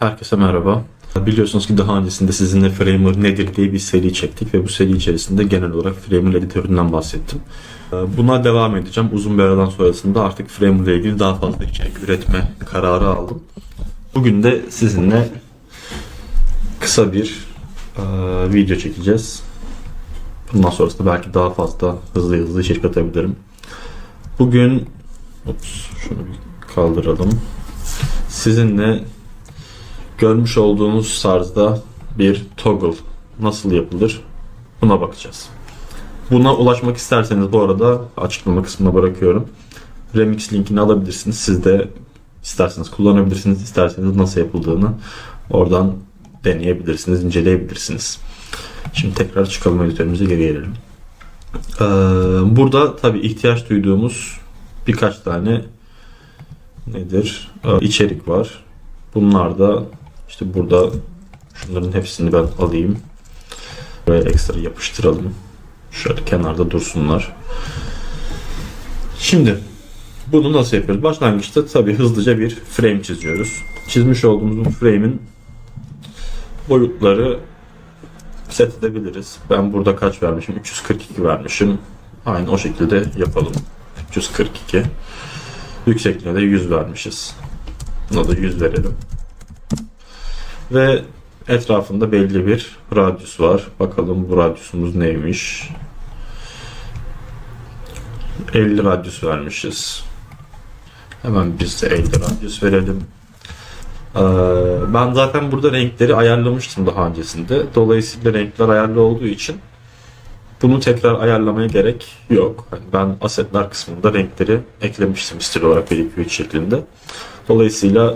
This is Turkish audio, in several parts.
Herkese merhaba. Biliyorsunuz ki daha öncesinde sizinle Framer nedir diye bir seri çektik ve bu seri içerisinde genel olarak Framer editöründen bahsettim. Buna devam edeceğim. Uzun bir aradan sonrasında artık Framer ile ilgili daha fazla içerik üretme kararı aldım. Bugün de sizinle kısa bir e, video çekeceğiz. Bundan sonrasında belki daha fazla hızlı hızlı içerik atabilirim. Bugün Ops, şunu bir kaldıralım. Sizinle görmüş olduğunuz tarzda bir toggle nasıl yapılır buna bakacağız. Buna ulaşmak isterseniz bu arada açıklama kısmına bırakıyorum. Remix linkini alabilirsiniz. Siz de isterseniz kullanabilirsiniz. isterseniz nasıl yapıldığını oradan deneyebilirsiniz, inceleyebilirsiniz. Şimdi tekrar çıkalım editörümüze geri gelelim. Ee, burada tabii ihtiyaç duyduğumuz birkaç tane nedir? Ee, içerik var. Bunlar da işte burada şunların hepsini ben alayım. Buraya ekstra yapıştıralım. Şöyle kenarda dursunlar. Şimdi bunu nasıl yapıyoruz? Başlangıçta tabii hızlıca bir frame çiziyoruz. Çizmiş olduğumuz bu frame'in boyutları set edebiliriz. Ben burada kaç vermişim? 342 vermişim. Aynı o şekilde yapalım. 342. Yüksekliğine de 100 vermişiz. Buna da 100 verelim. Ve etrafında belli bir radyus var. Bakalım bu radyusumuz neymiş? 50 radyus vermişiz. Hemen biz de 50 radyus verelim. Ee, Ben zaten burada renkleri ayarlamıştım daha öncesinde. Dolayısıyla renkler ayarlı olduğu için bunu tekrar ayarlamaya gerek yok. Ben asetler kısmında renkleri eklemiştim stil olarak 1 2 3 şeklinde. Dolayısıyla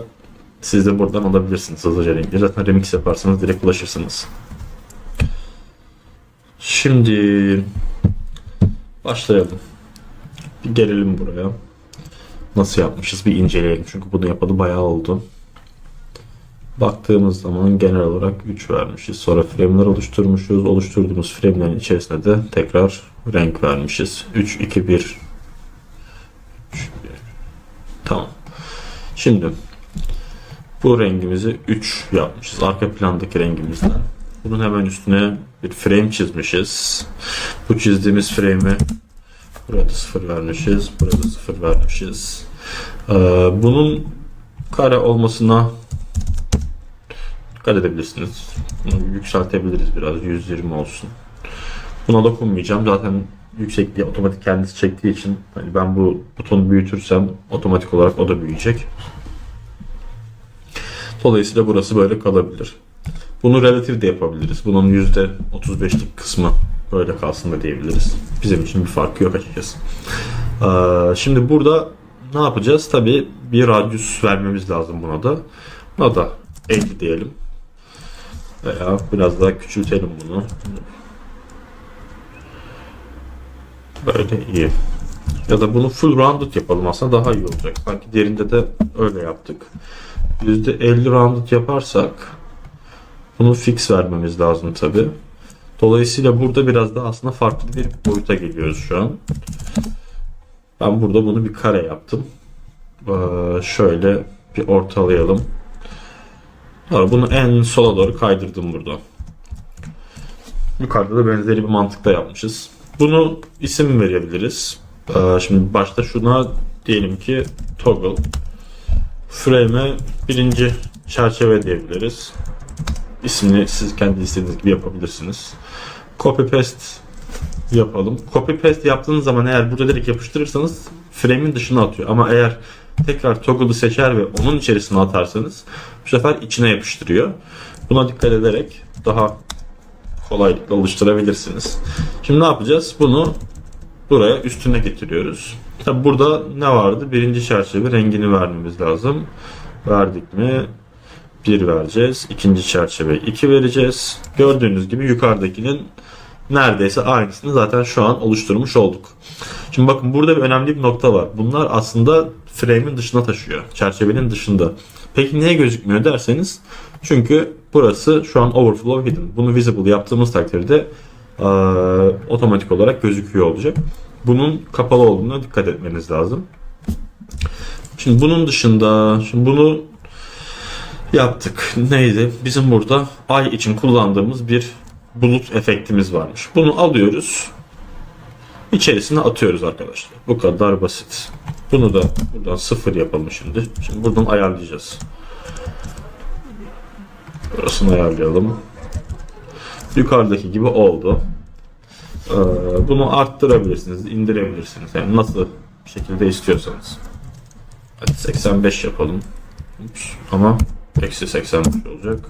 siz de buradan alabilirsiniz hızlıca renkleri. Zaten remix yaparsanız direkt ulaşırsınız. Şimdi başlayalım. Bir gelelim buraya. Nasıl yapmışız bir inceleyelim. Çünkü bunu yapalı bayağı oldu. Baktığımız zaman genel olarak 3 vermişiz. Sonra frame'ler oluşturmuşuz. Oluşturduğumuz frame'lerin içerisine de tekrar renk vermişiz. 3, 2, 1. 3, 1. Tamam. Şimdi bu rengimizi 3 yapmışız. Arka plandaki rengimizden. Bunun hemen üstüne bir frame çizmişiz. Bu çizdiğimiz frame'i burada 0 vermişiz. Burada 0 vermişiz. Ee, bunun kare olmasına dikkat edebilirsiniz. Bunu yükseltebiliriz biraz. 120 olsun. Buna dokunmayacağım. Zaten yüksekliği otomatik kendisi çektiği için hani ben bu butonu büyütürsem otomatik olarak o da büyüyecek. Dolayısıyla burası böyle kalabilir. Bunu relatif de yapabiliriz. Bunun %35'lik kısmı böyle kalsın da diyebiliriz. Bizim için bir farkı yok açıkçası. Ee, Şimdi burada ne yapacağız? Tabii bir radyus vermemiz lazım buna da. Buna da 50 diyelim. Veya biraz daha küçültelim bunu. Böyle iyi. Ya da bunu full rounded yapalım aslında daha iyi olacak. Sanki diğerinde de öyle yaptık. %50 rounded yaparsak bunu fix vermemiz lazım tabi. Dolayısıyla burada biraz da aslında farklı bir boyuta geliyoruz şu an. Ben burada bunu bir kare yaptım. Ee, şöyle bir ortalayalım. Sonra bunu en sola doğru kaydırdım burada. Yukarıda da benzeri bir mantıkta yapmışız. Bunu isim verebiliriz. Ee, şimdi başta şuna diyelim ki toggle. Frame'e birinci çerçeve diyebiliriz. İsmini siz kendi istediğiniz gibi yapabilirsiniz. Copy paste yapalım. Copy paste yaptığınız zaman eğer burada direkt yapıştırırsanız frame'in dışına atıyor. Ama eğer tekrar toggle'ı seçer ve onun içerisine atarsanız bu sefer içine yapıştırıyor. Buna dikkat ederek daha kolaylıkla oluşturabilirsiniz. Şimdi ne yapacağız? Bunu buraya üstüne getiriyoruz. Tabi burada ne vardı? Birinci çerçeve rengini vermemiz lazım. Verdik mi? 1 vereceğiz. İkinci çerçeve 2 vereceğiz. Gördüğünüz gibi yukarıdakinin neredeyse aynısını zaten şu an oluşturmuş olduk. Şimdi bakın burada bir önemli bir nokta var. Bunlar aslında frame'in dışına taşıyor. Çerçevenin dışında. Peki niye gözükmüyor derseniz çünkü burası şu an overflow hidden. Bunu visible yaptığımız takdirde eee, otomatik olarak gözüküyor olacak. Bunun kapalı olduğuna dikkat etmeniz lazım. Şimdi bunun dışında şimdi bunu yaptık. Neydi? Bizim burada ay için kullandığımız bir bulut efektimiz varmış. Bunu alıyoruz. içerisine atıyoruz arkadaşlar. Bu kadar basit. Bunu da buradan sıfır yapalım şimdi. Şimdi buradan ayarlayacağız. Burasını ayarlayalım. Yukarıdaki gibi oldu. Ee, bunu arttırabilirsiniz, indirebilirsiniz. Yani nasıl şekilde istiyorsanız. Hadi 85 yapalım. Ups, ama eksi 85 olacak.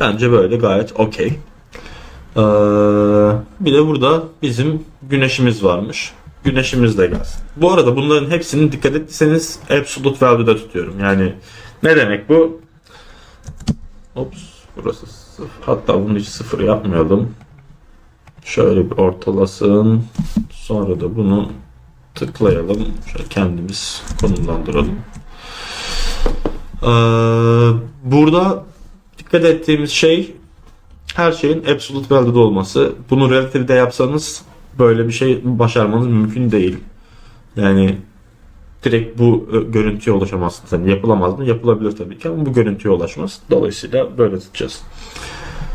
Bence böyle gayet okey. Ee, bir de burada bizim güneşimiz varmış. Güneşimiz de gelsin. Bu arada bunların hepsini dikkat ettiyseniz absolute value'da tutuyorum. Yani ne demek bu? Ops burası sıfır. Hatta bunu hiç sıfır yapmayalım. Şöyle bir ortalasın. Sonra da bunu tıklayalım. Şöyle kendimiz konumlandıralım. Ee, burada dikkat ettiğimiz şey her şeyin absolute value'da olması. Bunu relativde yapsanız böyle bir şey başarmanız mümkün değil. Yani direkt bu e, görüntüye ulaşamazsınız. Yani yapılamaz mı? Yapılabilir tabii ki ama bu görüntüye ulaşmaz. Dolayısıyla böyle tutacağız.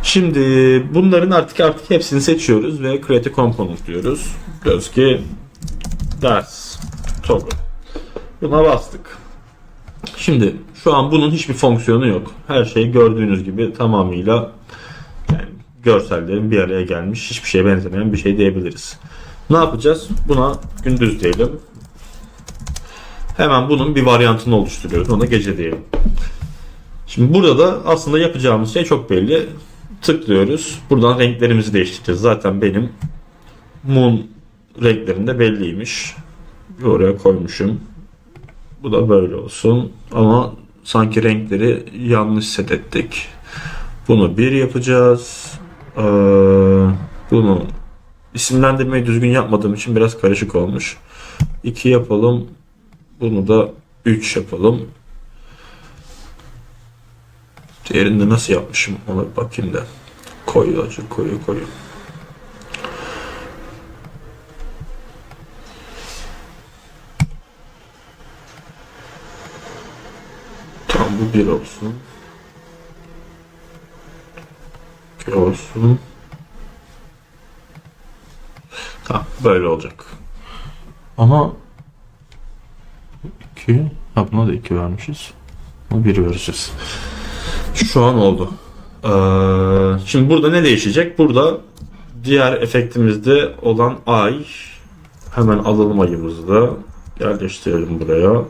Şimdi bunların artık artık hepsini seçiyoruz ve create component diyoruz. Diyoruz ki ders toggle. Buna bastık. Şimdi şu an bunun hiçbir fonksiyonu yok. Her şey gördüğünüz gibi tamamıyla yani görsellerin bir araya gelmiş hiçbir şeye benzemeyen bir şey diyebiliriz. Ne yapacağız? Buna gündüz diyelim. Hemen bunun bir varyantını oluşturuyoruz. Ona gece diyelim. Şimdi burada da aslında yapacağımız şey çok belli. Tıklıyoruz. Buradan renklerimizi değiştireceğiz. Zaten benim moon renklerinde belliymiş. Oraya koymuşum. Bu da böyle olsun. Ama sanki renkleri yanlış set ettik. Bunu bir yapacağız. Ee, bunu isimlendirmeyi düzgün yapmadığım için biraz karışık olmuş. 2 yapalım. Bunu da 3 yapalım. Diğerinde nasıl yapmışım ona bir bakayım da. Koyu acı koyu koyu. Tamam bu bir olsun. İki olsun. Tamam böyle olacak. Ama 2 ha buna da 2 vermişiz. Bunu 1 vereceğiz. Şu an oldu. Ee, şimdi burada ne değişecek? Burada diğer efektimizde olan ay hemen alalım ayımızı da yerleştirelim buraya.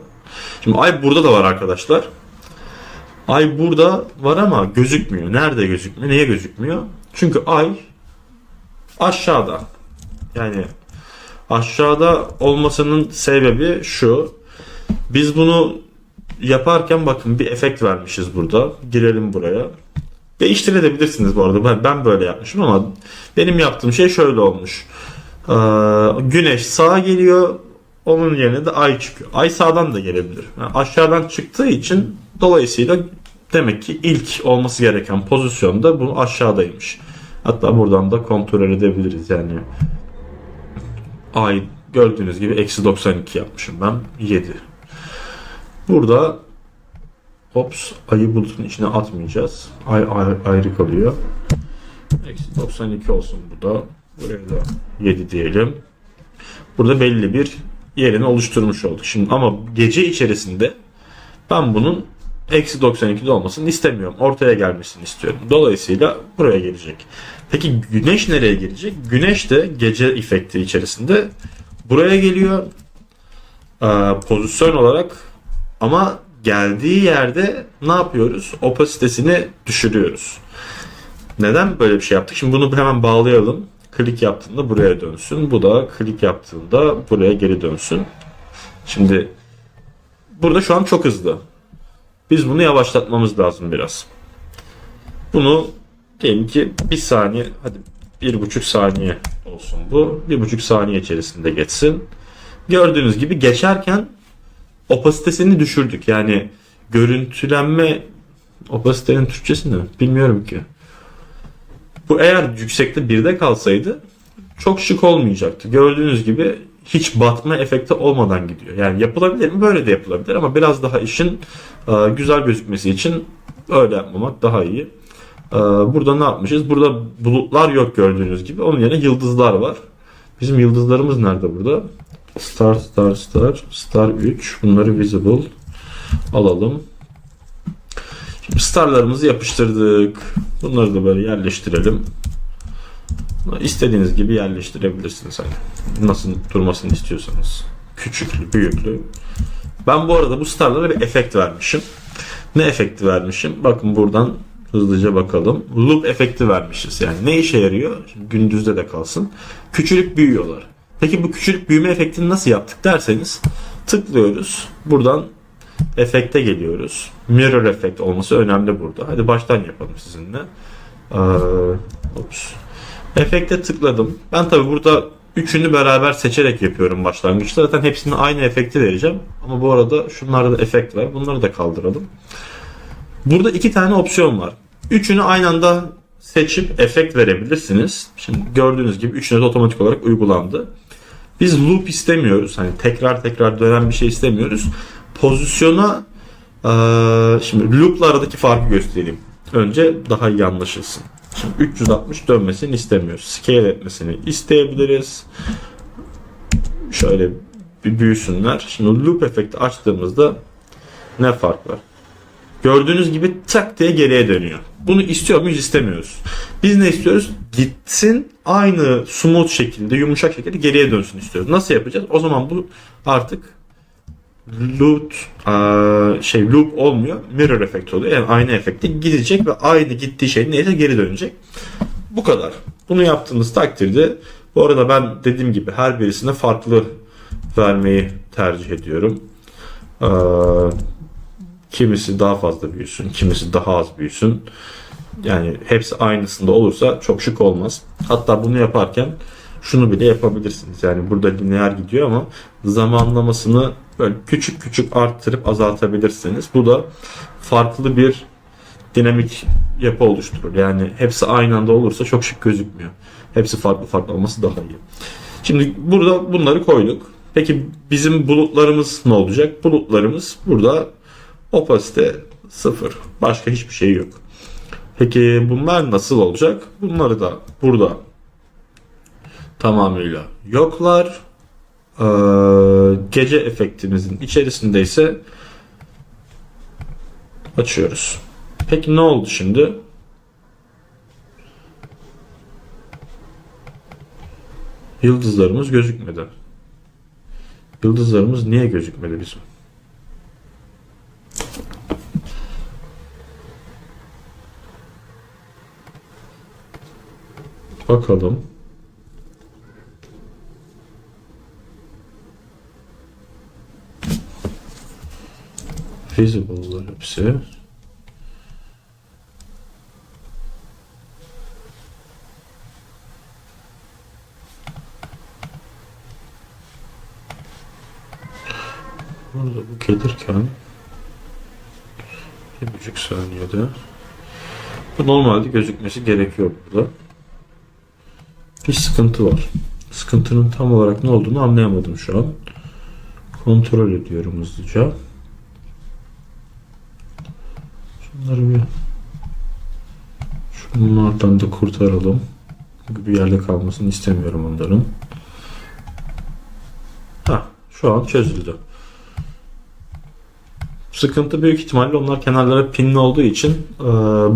Şimdi ay burada da var arkadaşlar. Ay burada var ama gözükmüyor. Nerede gözükmüyor? Niye gözükmüyor? Çünkü ay aşağıda. Yani aşağıda olmasının sebebi şu. Biz bunu yaparken bakın bir efekt vermişiz burada. Girelim buraya. Değiştirebilirsiniz bu arada. Ben, ben böyle yapmışım ama benim yaptığım şey şöyle olmuş. Ee, güneş sağa geliyor. Onun yerine de ay çıkıyor. Ay sağdan da gelebilir. Yani aşağıdan çıktığı için dolayısıyla demek ki ilk olması gereken pozisyonda bu aşağıdaymış. Hatta buradan da kontrol edebiliriz yani. Ay gördüğünüz gibi eksi 92 yapmışım ben. 7. Burada Ops ayı bulutun içine atmayacağız. Ay, ay ayrı kalıyor. Eksi 92 olsun bu da. Buraya da 7 diyelim. Burada belli bir yerini oluşturmuş olduk. Şimdi ama gece içerisinde ben bunun eksi 92'de olmasını istemiyorum. Ortaya gelmesini istiyorum. Dolayısıyla buraya gelecek. Peki güneş nereye gelecek? Güneş de gece efekti içerisinde buraya geliyor. Ee, pozisyon olarak ama geldiği yerde ne yapıyoruz? Opasitesini düşürüyoruz. Neden böyle bir şey yaptık? Şimdi bunu hemen bağlayalım. Klik yaptığında buraya dönsün. Bu da klik yaptığında buraya geri dönsün. Şimdi burada şu an çok hızlı. Biz bunu yavaşlatmamız lazım biraz. Bunu diyelim ki bir saniye hadi bir buçuk saniye olsun bu. Bir buçuk saniye içerisinde geçsin. Gördüğünüz gibi geçerken opasitesini düşürdük. Yani görüntülenme opasitenin Türkçesi ne? Bilmiyorum ki. Bu eğer yüksekte birde kalsaydı çok şık olmayacaktı. Gördüğünüz gibi hiç batma efekti olmadan gidiyor. Yani yapılabilir mi? Böyle de yapılabilir ama biraz daha işin e, güzel gözükmesi için öyle yapmamak daha iyi. E, burada ne yapmışız? Burada bulutlar yok gördüğünüz gibi. Onun yerine yıldızlar var. Bizim yıldızlarımız nerede burada? Star, star, star, star 3. Bunları visible alalım. Şimdi starlarımızı yapıştırdık. Bunları da böyle yerleştirelim. İstediğiniz gibi yerleştirebilirsiniz hani. Nasıl durmasını istiyorsanız. Küçüklü, büyüklü. Ben bu arada bu starlara bir efekt vermişim. Ne efekti vermişim? Bakın buradan hızlıca bakalım. Loop efekti vermişiz. Yani ne işe yarıyor? Şimdi gündüzde de kalsın. Küçülüp büyüyorlar. Peki bu küçülüp büyüme efektini nasıl yaptık derseniz tıklıyoruz. Buradan efekte geliyoruz. Mirror efekt olması önemli burada. Hadi baştan yapalım sizinle. Ee. Efekte tıkladım. Ben tabi burada üçünü beraber seçerek yapıyorum başlangıçta. Zaten hepsine aynı efekti vereceğim. Ama bu arada şunlarda da efekt var. Bunları da kaldıralım. Burada iki tane opsiyon var. Üçünü aynı anda seçip efekt verebilirsiniz. Şimdi gördüğünüz gibi üçüne de otomatik olarak uygulandı. Biz loop istemiyoruz. Hani tekrar tekrar dönen bir şey istemiyoruz. Pozisyona şimdi loop'la aradaki farkı göstereyim. Önce daha iyi anlaşılsın. Şimdi 360 dönmesini istemiyoruz. Scale etmesini isteyebiliriz. Şöyle bir büyüsünler. Şimdi loop efekti açtığımızda ne fark var? Gördüğünüz gibi tak diye geriye dönüyor. Bunu istiyor muyuz istemiyoruz. Biz ne istiyoruz? Gitsin aynı smooth şekilde yumuşak şekilde geriye dönsün istiyoruz. Nasıl yapacağız? O zaman bu artık loop şey loop olmuyor. Mirror efekt oluyor. Yani aynı efekte gidecek ve aynı gittiği şey neyse geri dönecek. Bu kadar. Bunu yaptığınız takdirde bu arada ben dediğim gibi her birisine farklı vermeyi tercih ediyorum. Kimisi daha fazla büyüsün, kimisi daha az büyüsün. Yani hepsi aynısında olursa çok şık olmaz. Hatta bunu yaparken şunu bile yapabilirsiniz. Yani burada lineer gidiyor ama zamanlamasını böyle küçük küçük arttırıp azaltabilirsiniz. Bu da farklı bir dinamik yapı oluşturur. Yani hepsi aynı anda olursa çok şık gözükmüyor. Hepsi farklı farklı olması daha iyi. Şimdi burada bunları koyduk. Peki bizim bulutlarımız ne olacak? Bulutlarımız burada Opasite sıfır. Başka hiçbir şey yok. Peki bunlar nasıl olacak? Bunları da burada tamamıyla yoklar. Ee, gece efektimizin içerisinde ise açıyoruz. Peki ne oldu şimdi? Yıldızlarımız gözükmedi. Yıldızlarımız niye gözükmedi bizim? Bakalım. Visible'lar hepsi. Burada bu gelirken bir buçuk saniyede bu normalde gözükmesi gerekiyor burada bir sıkıntı var. Sıkıntının tam olarak ne olduğunu anlayamadım şu an. Kontrol ediyorum hızlıca. Şunları bir şunlardan da kurtaralım. Bir yerde kalmasını istemiyorum onların. Ha, şu an çözüldü. Sıkıntı büyük ihtimalle onlar kenarlara pinli olduğu için e,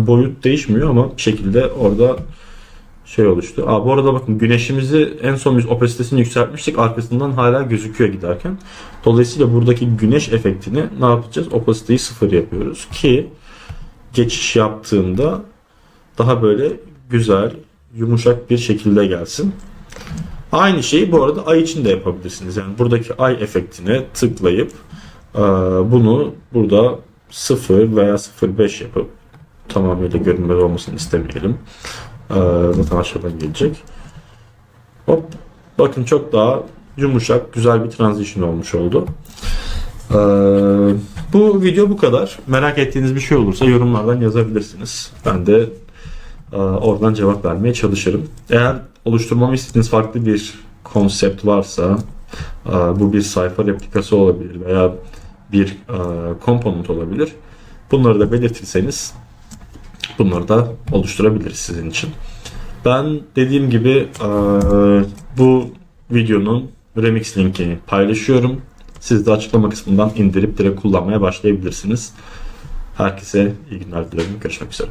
boyut değişmiyor ama bir şekilde orada şey oluştu. Aa, bu arada bakın güneşimizi en son biz opasitesini yükseltmiştik. Arkasından hala gözüküyor giderken. Dolayısıyla buradaki güneş efektini ne yapacağız? Opasiteyi sıfır yapıyoruz ki geçiş yaptığında daha böyle güzel, yumuşak bir şekilde gelsin. Aynı şeyi bu arada ay için de yapabilirsiniz. Yani buradaki ay efektine tıklayıp bunu burada 0 veya 0.5 yapıp tamamıyla görünmez olmasını istemeyelim. Ee, zaten aşağıdan gelecek. Hop. Bakın çok daha yumuşak, güzel bir transition olmuş oldu. Ee, bu video bu kadar. Merak ettiğiniz bir şey olursa yorumlardan yazabilirsiniz. Ben de e, oradan cevap vermeye çalışırım. Eğer oluşturmamı istediğiniz farklı bir konsept varsa Ee, bu bir sayfa replikası olabilir veya bir e, komponent olabilir. Bunları da belirtirseniz bunları da oluşturabiliriz sizin için. Ben dediğim gibi bu videonun remix linkini paylaşıyorum. Siz de açıklama kısmından indirip direkt kullanmaya başlayabilirsiniz. Herkese iyi günler dilerim. Görüşmek üzere.